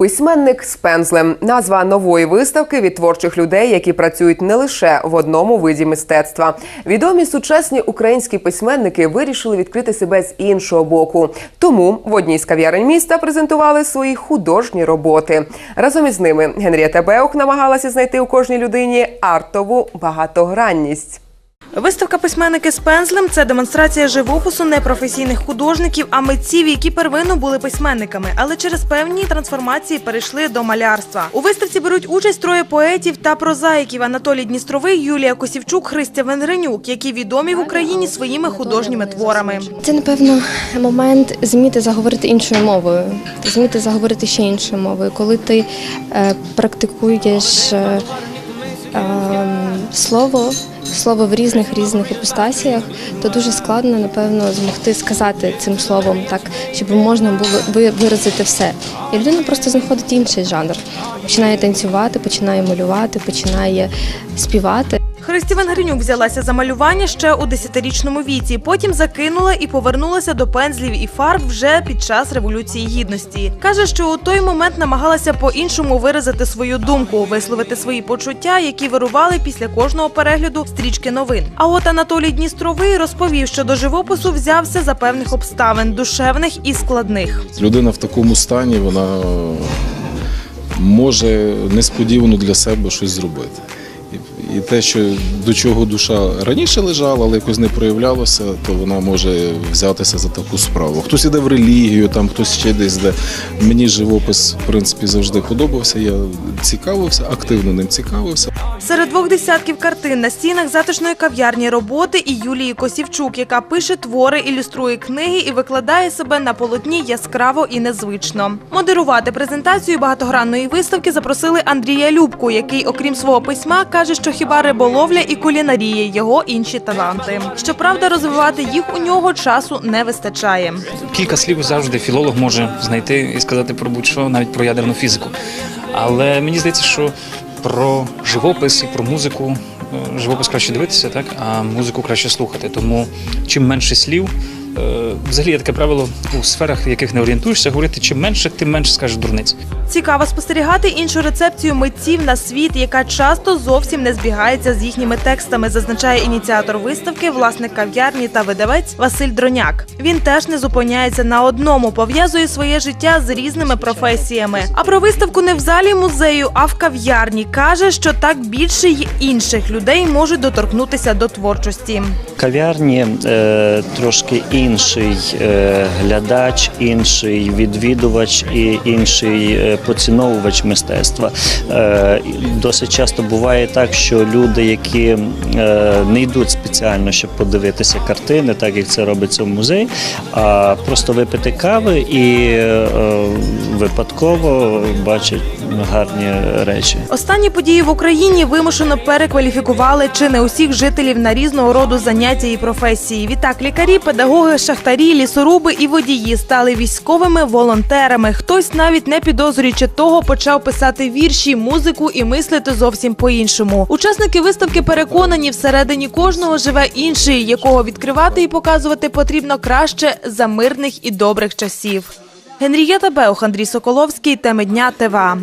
Письменник з пензлем назва нової виставки від творчих людей, які працюють не лише в одному виді мистецтва. Відомі сучасні українські письменники вирішили відкрити себе з іншого боку. Тому в одній з кав'ярень міста презентували свої художні роботи. Разом із ними Генрієта Беух намагалася знайти у кожній людині артову багатогранність. Виставка письменники з пензлем це демонстрація живопису непрофесійних художників, а митців, які первинно були письменниками, але через певні трансформації перейшли до малярства. У виставці беруть участь троє поетів та прозаїків Анатолій Дністровий, Юлія Косівчук, Христя Венренюк, які відомі в Україні своїми художніми творами. Це, напевно, момент зміти заговорити іншою мовою, зміти заговорити ще іншою мовою. Коли ти е, практикуєш е, слово, слово в різних різних іпостасіях, то дуже складно, напевно, змогти сказати цим словом так, щоб можна було ви- виразити все. І людина просто знаходить інший жанр. Починає танцювати, починає малювати, починає співати. Христя Венгренюк взялася за малювання ще у 10-річному віці. Потім закинула і повернулася до пензлів і фарб вже під час революції гідності. каже, що у той момент намагалася по-іншому виразити свою думку, висловити свої почуття, які вирували після кожного перегляду стрічки новин. А от Анатолій Дністровий розповів, що до живопису взявся за певних обставин душевних і складних. Людина в такому стані, вона може несподівано для себе щось зробити. І- те, що до чого душа раніше лежала, але якось не проявлялося, то вона може взятися за таку справу. Хтось іде в релігію, там хтось ще десь де. Мені живопис, в принципі, завжди подобався. Я цікавився, активно ним цікавився. Серед двох десятків картин на стінах затишної кав'ярні роботи і Юлії Косівчук, яка пише твори, ілюструє книги і викладає себе на полотні яскраво і незвично. Модерувати презентацію багатогранної виставки запросили Андрія Любку, який, окрім свого письма, каже, що хіба риболовля і кулінарія його інші таланти. Щоправда, розвивати їх у нього часу не вистачає. Кілька слів завжди філолог може знайти і сказати про будь-що, навіть про ядерну фізику. Але мені здається, що про живопис і про музику е, живопис краще дивитися, так а музику краще слухати. Тому чим менше слів, взагалі є таке правило у сферах, в яких не орієнтуєшся, говорити чим менше, тим менше скажеш дурниць. Цікаво спостерігати іншу рецепцію митців на світ, яка часто зовсім не збігається з їхніми текстами, зазначає ініціатор виставки, власник кав'ярні та видавець Василь Дроняк. Він теж не зупиняється на одному, пов'язує своє життя з різними професіями. А про виставку не в залі музею, а в кав'ярні каже, що так більше й інших людей можуть доторкнутися до творчості. кав'ярні е, трошки інший е, глядач, інший відвідувач і інший е, поціновувач мистецтва. Е, досить часто буває так, що люди, які не йдуть спеціально, щоб подивитися картини, так як це робиться в музеї, а просто випити кави і випадково бачать гарні речі. Останні події в Україні вимушено перекваліфікували чи не усіх жителів на різного роду заняття і професії. Відтак лікарі, педагоги, шахтарі, лісоруби і водії стали військовими волонтерами. Хтось навіть не підозрюючи того, почав писати вірші, музику і мислити зовсім по-іншому. Учасники виставки переконані, всередині кожного живе інший, якого відкривати і показувати потрібно краще за мирних і добрих часів. Генрієта Беух, Андрій Соколовський, теми дня ТВА.